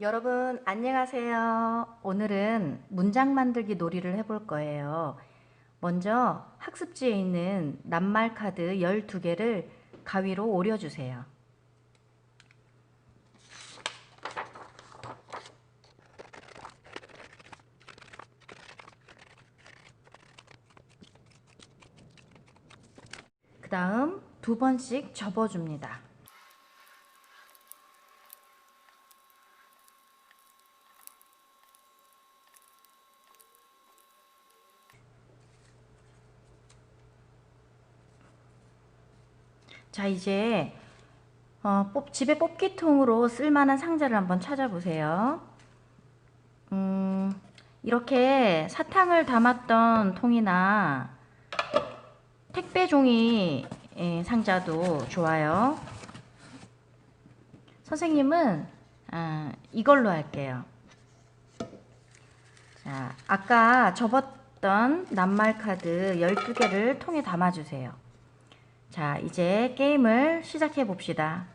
여러분 안녕하세요. 오늘은 문장 만들기 놀이를 해볼 거예요. 먼저 학습지에 있는 낱말 카드 12개를 가위로 오려주세요. 그 다음 두 번씩 접어줍니다. 자, 이제 어, 뽑, 집에 뽑기통으로 쓸만한 상자를 한번 찾아보세요. 음, 이렇게 사탕을 담았던 통이나 택배 종이 예, 상자도 좋아요. 선생님은 아, 이걸로 할게요. 자, 아까 접었던 낱말 카드 12개를 통에 담아주세요. 자, 이제 게임을 시작해 봅시다.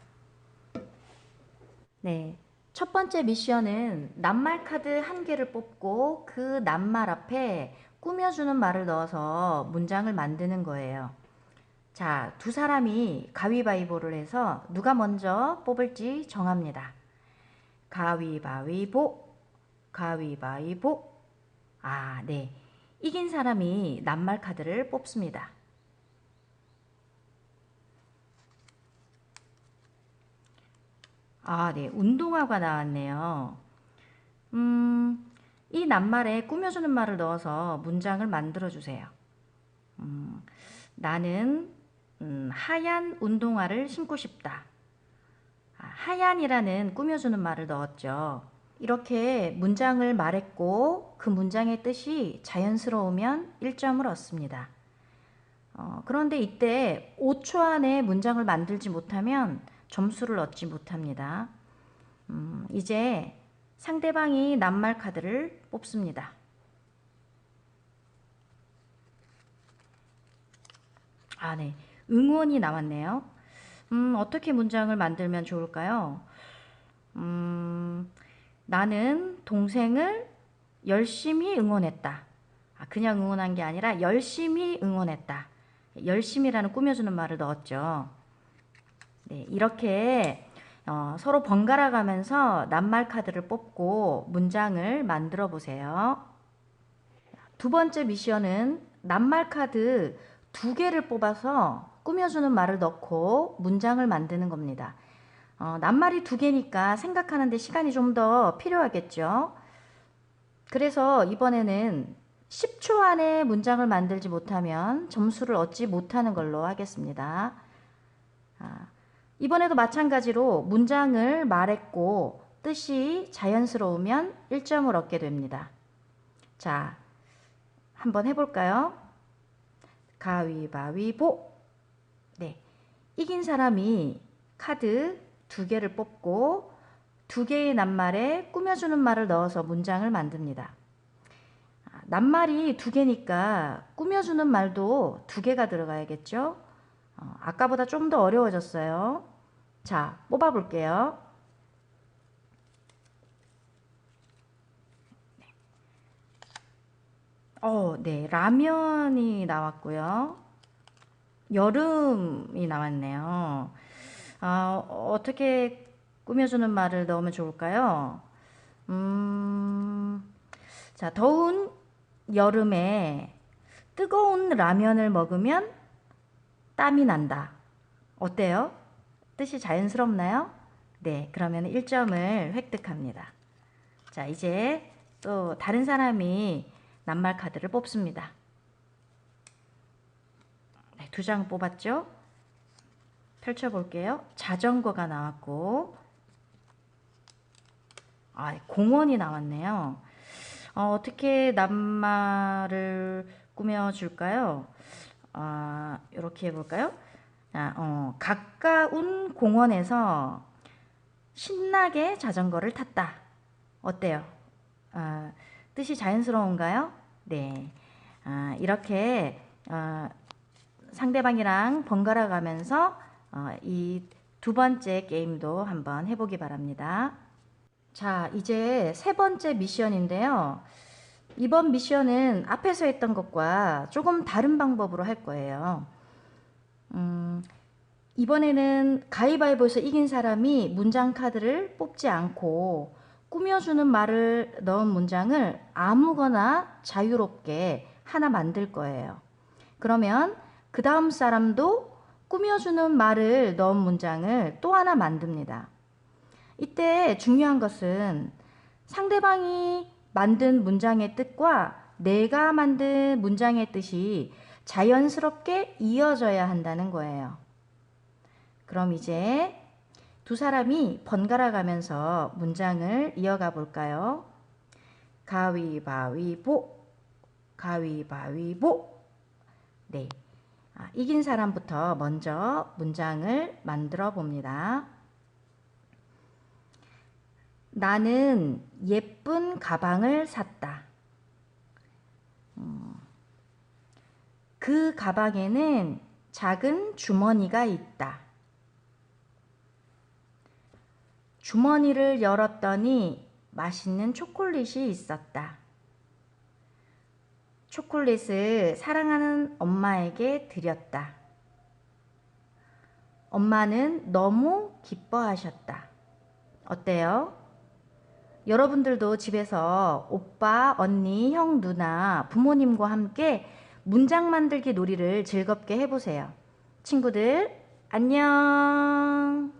네. 첫 번째 미션은 낱말 카드 한 개를 뽑고 그 낱말 앞에 꾸며주는 말을 넣어서 문장을 만드는 거예요. 자, 두 사람이 가위바위보를 해서 누가 먼저 뽑을지 정합니다. 가위바위보, 가위바위보. 아, 네. 이긴 사람이 낱말 카드를 뽑습니다. 아, 네. 운동화가 나왔네요. 음, 이 낱말에 꾸며주는 말을 넣어서 문장을 만들어 주세요. 음, 나는 음, 하얀 운동화를 신고 싶다. 아, 하얀이라는 꾸며주는 말을 넣었죠. 이렇게 문장을 말했고 그 문장의 뜻이 자연스러우면 1점을 얻습니다. 어, 그런데 이때 5초 안에 문장을 만들지 못하면 점수를 얻지 못합니다. 음, 이제 상대방이 낱말 카드를 뽑습니다. 아, 네. 응원이 나왔네요. 음, 어떻게 문장을 만들면 좋을까요? 음, 나는 동생을 열심히 응원했다. 아, 그냥 응원한 게 아니라 열심히 응원했다. 열심히라는 꾸며주는 말을 넣었죠. 네, 이렇게 어, 서로 번갈아 가면서 낱말 카드를 뽑고 문장을 만들어 보세요. 두 번째 미션은 낱말 카드 두 개를 뽑아서 꾸며주는 말을 넣고 문장을 만드는 겁니다. 어, 낱말이 두 개니까 생각하는데 시간이 좀 더 필요하겠죠. 그래서 이번에는 10초 안에 문장을 만들지 못하면 점수를 얻지 못하는 걸로 하겠습니다. 아, 이번에도 마찬가지로 문장을 말했고 뜻이 자연스러우면 1점을 얻게 됩니다. 자, 한번 해볼까요? 가위바위보. 네. 이긴 사람이 카드 두 개를 뽑고 두 개의 낱말에 꾸며주는 말을 넣어서 문장을 만듭니다. 아, 낱말이 두 개니까 꾸며주는 말도 두 개가 들어가야겠죠? 어, 아까보다 좀 더 어려워졌어요. 자, 뽑아볼게요. 어, 네. 라면이 나왔고요. 여름이 나왔네요. 아, 어떻게 꾸며주는 말을 넣으면 좋을까요? 음, 자, 더운 여름에 뜨거운 라면을 먹으면 땀이 난다. 어때요? 뜻이 자연스럽나요? 네, 그러면 1점을 획득합니다. 자, 이제 또 다른 사람이 낱말 카드를 뽑습니다. 네, 두장 뽑았죠? 펼쳐볼게요. 자전거가 나왔고, 아, 공원이 나왔네요. 어, 떻게 낱말을 꾸며줄까요? 아, 이렇게 해볼까요? 아, 어, 가까운 공원에서 신나게 자전거를 탔다. 어때요? 아, 뜻이 자연스러운가요? 네. 아, 이렇게 어, 상대방이랑 번갈아 가면서 어, 이두 번째 게임도 한번 해보기 바랍니다. 자, 이제 세 번째 미션인데요. 이번 미션은 앞에서 했던 것과 조금 다른 방법으로 할 거예요. 음, 이번에는 가위바위보에서 이긴 사람이 문장 카드를 뽑지 않고 꾸며주는 말을 넣은 문장을 아무거나 자유롭게 하나 만들 거예요. 그러면 그 다음 사람도 꾸며주는 말을 넣은 문장을 또 하나 만듭니다. 이때 중요한 것은 상대방이 만든 문장의 뜻과 내가 만든 문장의 뜻이 자연스럽게 이어져야 한다는 거예요. 그럼 이제 두 사람이 번갈아 가면서 문장을 이어가 볼까요? 가위바위보, 가위바위보. 네. 아, 이긴 사람부터 먼저 문장을 만들어 봅니다. 나는 예쁜 가방을 샀다. 음, 그 가방에는 작은 주머니가 있다. 주머니를 열었더니 맛있는 초콜릿이 있었다. 초콜릿을 사랑하는 엄마에게 드렸다. 엄마는 너무 기뻐하셨다. 어때요? 여러분들도 집에서 오빠, 언니, 형, 누나, 부모님과 함께 문장 만들기 놀이를 즐겁게 해보세요. 친구들, 안녕!